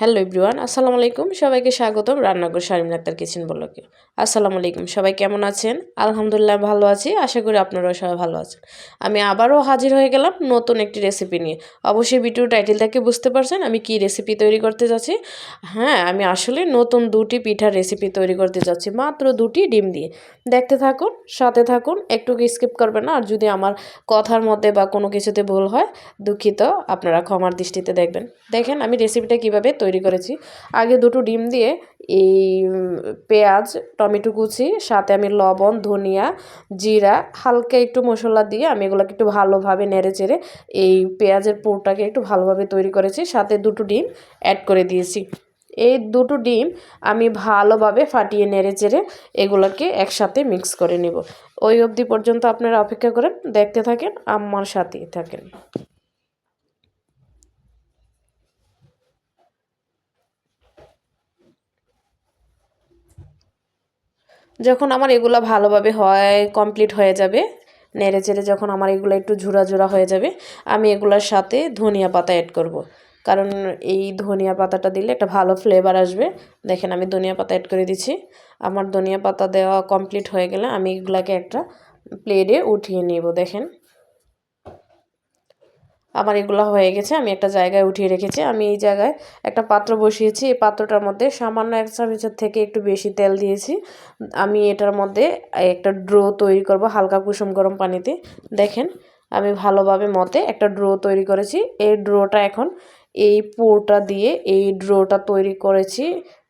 Hello everyone, আসসালামু আলাইকুম। সবাইকে স্বাগতম রান্নাঘর শারিম আক্তার কিচেন বলকে আসসালামু আলাইকুম, সবাই কেমন আছেন? আলহামদুলিল্লাহ ভালো আছি, আশা করি আপনারাও সবাই ভালো আছেন। আমি আবারও হাজির হয়ে গেলাম নতুন একটি রেসিপি নিয়ে। অবশ্যই ভিডিও টাইটেল থেকে বুঝতে পারছেন আমি কি রেসিপি তৈরি করতে যাচ্ছি। হ্যাঁ আমি আসলে নতুন দুটি পিঠার রেসিপি তৈরি করতে যাচ্ছি, মাত্র দুটি ডিম দিয়ে। দেখতে থাকুন, সাথে থাকুন, একটু স্কিপ করবেন না। আর যদি আমার কথার মধ্যে বা কোনো কিছুতে ভুল হয়, দুঃখিত, আপনারা ক্ষমার দৃষ্টিতে দেখবেন। দেখেন আমি রেসিপিটা কীভাবে তৈরি করেছি। আগে দুটো ডিম দিয়ে এই, পেঁয়াজ, টমেটো কুচি, সাথে আমি লবণ, ধনিয়া, জিরা, হালকা একটু মশলা দিয়ে আমি এগুলোকে একটু ভালোভাবে নেড়ে চেড়ে এই পেঁয়াজের পুরটাকে একটু ভালোভাবে তৈরি করেছি। সাথে দুটো ডিম অ্যাড করে দিয়েছি। এই দুটো ডিম আমি ভালোভাবে ফাটিয়ে নেড়ে চেড়ে এগুলোকে একসাথে মিক্স করে নেব। ওই অবধি পর্যন্ত আপনারা অপেক্ষা করেন, দেখতে থাকেন, আমার সাথেই থাকেন। যখন আমার এগুলো ভালোভাবে হয় কমপ্লিট হয়ে যাবে, নেড়ে চেড়ে যখন আমার এগুলো একটু ঝুরা ঝুরা হয়ে যাবে, আমি এগুলোর সাথে ধনিয়া পাতা অ্যাড করব। কারণ এই ধনিয়া পাতাটা দিলে একটা ভালো ফ্লেভার আসবে। দেখেন আমি ধনিয়া পাতা অ্যাড করে দিচ্ছি। আমার ধনিয়া পাতা দেওয়া কমপ্লিট হয়ে গেলে আমি এগুলাকে একটা প্লেটে উঠিয়ে নেব, দেখেন। আমার এগুলো হয়ে গেছে, আমি একটা জায়গায় উঠিয়ে রেখেছি। আমি এই জায়গায় একটা পাত্র বসিয়েছি, এই পাত্রটার মধ্যে সামান্য এক চামচের থেকে একটু বেশি তেল দিয়েছি। আমি এটার মধ্যে একটা ড্রো তৈরি করব হালকা কুসুম গরম পানিতে। দেখেন, আমি ভালোভাবে মতে একটা ড্রো তৈরি করেছি। এই ড্রোটা এখন এই পোটা দিয়ে এই ড্রোটা তৈরি করেছি।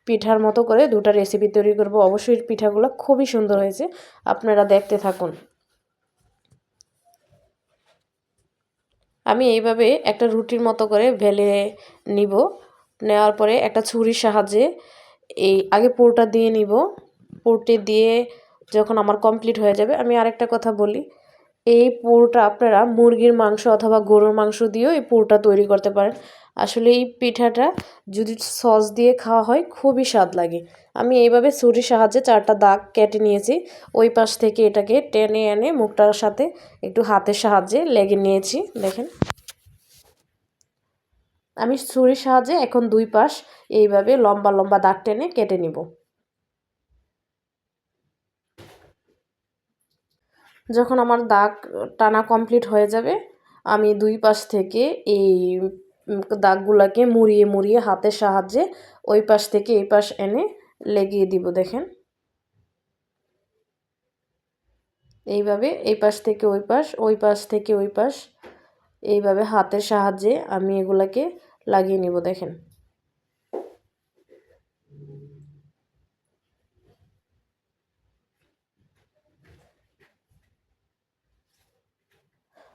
পিঠার মতো করে দুটা রেসিপি তৈরি করব। অবশ্যই পিঠাগুলো খুবই সুন্দর হয়েছে। আপনারা দেখতে থাকুন। আমি এইভাবে একটা রুটির মতো করে ভেলে নিব। নেওয়ার পরে একটা ছুরির সাহায্যে এই আগে পোরটা দিয়ে নিব। পোরটি দিয়ে যখন আমার কমপ্লিট হয়ে যাবে, আমি আরেকটা কথা বলি। এই পুরোটা আপনারা মুরগির মাংস অথবা গরুর মাংস দিয়েও এই পুরোটা তৈরি করতে পারেন। আসলে এই পিঠাটা যদি সস দিয়ে খাওয়া হয়, খুবই স্বাদ লাগে। আমি এইভাবে ছুরির সাহায্যে চারটা দাগ কেটে নিয়েছি। ওই পাশ থেকে এটাকে টেনে এনে মুখটার সাথে একটু হাতের সাহায্যে লেগে নিয়েছি, দেখেন। আমি ছুরির সাহায্যে এখন দুই পাশ এইভাবে লম্বা লম্বা দাগ টেনে কেটে নিব। যখন আমার দাগ টানা কমপ্লিট হয়ে যাবে, আমি দুই পাশ থেকে এই দাগগুলোকে মুড়িয়ে মুড়িয়ে হাতের সাহায্যে ওই পাশ থেকে এই পাশ এনে লেগিয়ে দিব, দেখেন। এইভাবে এই পাশ থেকে ওই পাশ ওই পাশ থেকে ওই পাশ, এইভাবে হাতের সাহায্যে আমি এগুলাকে লাগিয়ে নিব, দেখেন।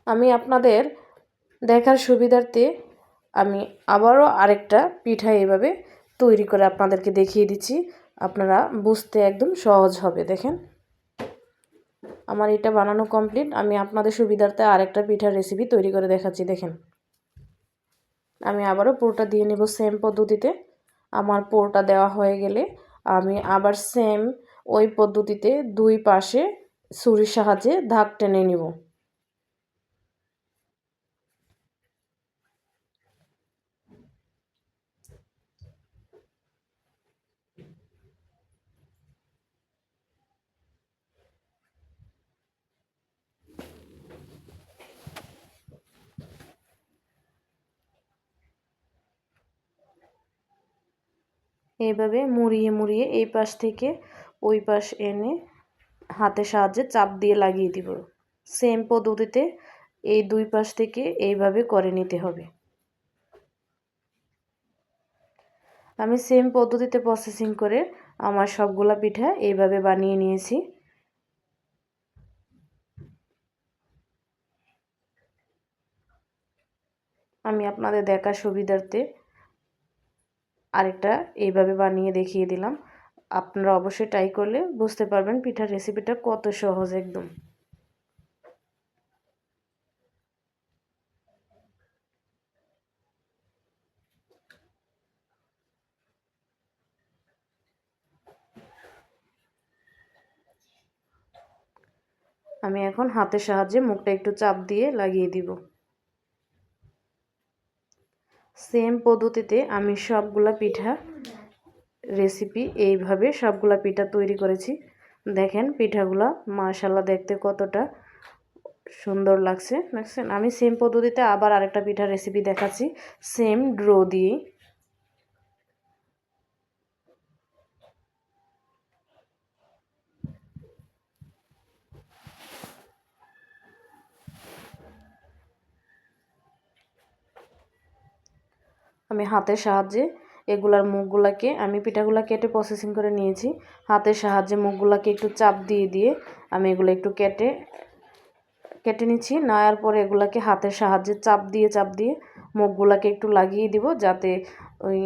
আমি আপনাদের দেখার সুবিধার্থে আমি আবারও আরেকটা পিঠা এভাবে তৈরি করে আপনাদেরকে দেখিয়ে দিচ্ছি। আপনারা বুঝতে একদম সহজ হবে, দেখেন। আমার এটা বানানো কমপ্লিট আমি আপনাদের সুবিধার্থে আরেকটা পিঠার রেসিপি তৈরি করে দেখাচ্ছি, দেখেন। আমি আবারও পোরটা দিয়ে নেব সেম পদ্ধতিতে। আমার পোরটা দেওয়া হয়ে গেলে আমি আবার সেম ওই পদ্ধতিতে দুই পাশে ছুরির সাহায্যে ধাক টেনে নিব। এইভাবে মুড়িয়ে মুড়িয়ে এই পাশ থেকে ওই পাশ এনে হাতের সাহায্যে চাপ দিয়ে লাগিয়ে দিব। সেম পদ্ধতিতে এই দুই পাশ থেকে এইভাবে করে নিতে হবে। আমি সেম পদ্ধতিতে প্রসেসিং করে আমার সবগুলা পিঠা এইভাবে বানিয়ে নিয়েছি। আমি আপনাদের দেখার সুবিধার্থে আরেকটা এইভাবে বানিয়ে দেখিয়ে দিলাম। আপনারা অবশ্যই ট্রাই করলে বুঝতে পারবেন পিঠার রেসিপিটা কত সহজ একদম। আমি এখন হাতের সাহায্যে মুখটা একটু চাপ দিয়ে লাগিয়ে দিব। সেম পদ্ধতিতে আমি সবগুলা পিঠা রেসিপি এইভাবে সবগুলা পিঠা তৈরি করেছি। দেখেন পিঠাগুলা মাশাল্লাহ দেখতে কতটা সুন্দর লাগছে। দেখছেন? আমি সেম পদ্ধতিতে আবার আরেকটা পিঠার রেসিপি দেখাচ্ছি। সেম ড্রো দিয়ে। আমি হাতের সাহায্যে এগুলার মুখগুলাকে, আমি পিঠাগুলা কেটে প্রসেসিং করে নিয়েছি। হাতের সাহায্যে মুখগুলাকে একটু চাপ দিয়ে দিয়ে আমি এগুলো একটু কেটে কেটে নিচ্ছি। নেওয়ার পরে এগুলাকে হাতের সাহায্যে চাপ দিয়ে চাপ দিয়ে মুখগুলাকে একটু লাগিয়ে দিব যাতে ওই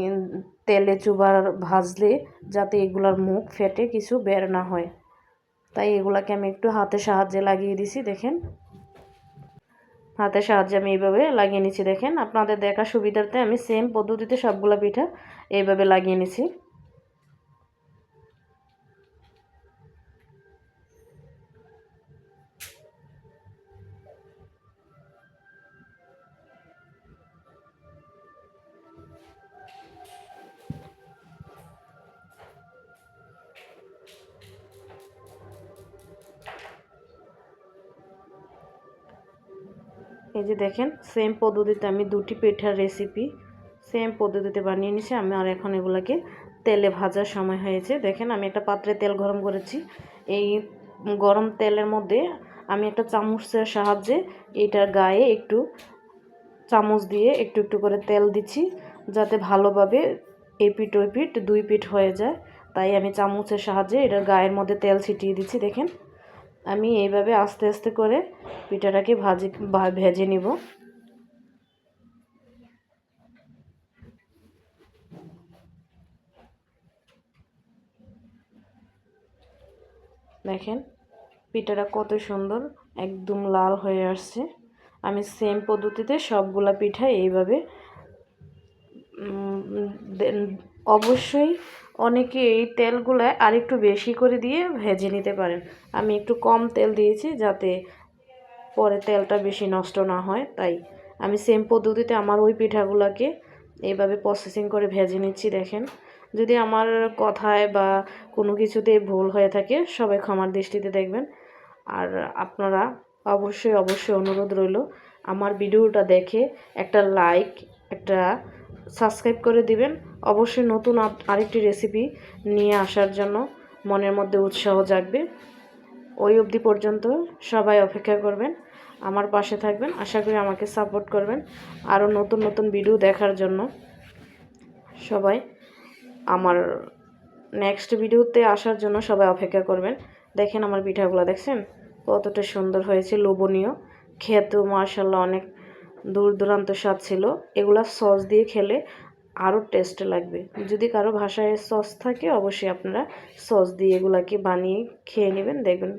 তেলে চুবার ভাজলে যাতে এগুলার মুখ ফেটে কিছু বের না হয়। তাই এগুলাকে আমি একটু হাতের সাহায্যে লাগিয়ে দিছি, দেখেন। হাতের সাহায্যে আমি এইভাবে লাগিয়ে নিচ্ছি, দেখেন। আপনাদের দেখা সুবিধার্থে আমি সেম পদ্ধতিতে সবগুলো পিঠা এইভাবে লাগিয়ে নিছি এই যে দেখেন সেম পদ্ধতিতে আমি দুটি পিঠার রেসিপি সেম পদ্ধতিতে বানিয়ে নিছি আমি আর এখন এগুলোকে তেলে ভাজার সময় হয়েছে। দেখেন, আমি একটা পাত্রে তেল গরম করেছি। এই গরম তেলের মধ্যে আমি একটা চামচের সাহায্যে এটার গায়ে একটু চামচ দিয়ে একটু একটু করে তেল দিচ্ছি, যাতে ভালোভাবে ওই পিঠ দুই পিঠ হয়ে যায়। তাই আমি চামচের সাহায্যে এটার গায়ের মধ্যে তেল ছিটিয়ে দিচ্ছি। দেখেন আমি এইভাবে আস্তে আস্তে করে পিঠাটাকে ভাজি ভেজে নিব। দেখেন, পিঠাটা কত সুন্দর, একদম লাল হয়ে আসছে। আমি সেম পদ্ধতিতে সবগুলা পিঠা এইভাবে অবশ্যই অনেকে এই তেলগুলো আরেকটু বেশি করে দিয়ে ভেজে নিতে পারেন। আমি একটু কম তেল দিয়েছি যাতে পরে তেলটা বেশি নষ্ট না হয়, তাই। আমি সেম পদ্ধতিতে আমার ওই পিঠাগুলোকে এইভাবে প্রসেসিং করে ভেজে নিচ্ছি, দেখেন। যদি আমার কথায় বা কোনো কিছুতে ভুল হয়ে থাকে, সবাই ক্ষমার দৃষ্টিতে দেখবেন। আর আপনারা অবশ্যই অবশ্যই অনুরোধ রইল, আমার ভিডিওটা দেখে একটা লাইক একটা সাবস্ক্রাইব করে দিবেন। অবশ্যই নতুন আরেকটি রেসিপি নিয়ে আসার জন্য মনের মধ্যে উৎসাহ জাগবে। ওই অবধি পর্যন্ত সবাই অপেক্ষা করবেন, আমার পাশে থাকবেন, আশা করি আমাকে সাপোর্ট করবেন। আরও নতুন নতুন ভিডিও দেখার জন্য সবাই আমার নেক্সট ভিডিওতে আসার জন্য সবাই অপেক্ষা করবেন। দেখেন আমার পিঠাগুলো, দেখছেন? কতটা সুন্দর হয়েছে, লোভনীয়। খেতেও মার্শাল্লাহ অনেক দূর দূরান্ত স্বাদ ছিল, এগুলা সস দিয়ে খেলে আরও টেস্ট লাগবে। যদি কারও ভাষায় সস থাকে, অবশ্যই আপনারা সস দিয়ে এগুলাকে বানিয়ে খেয়ে নেবেন, দেখবেন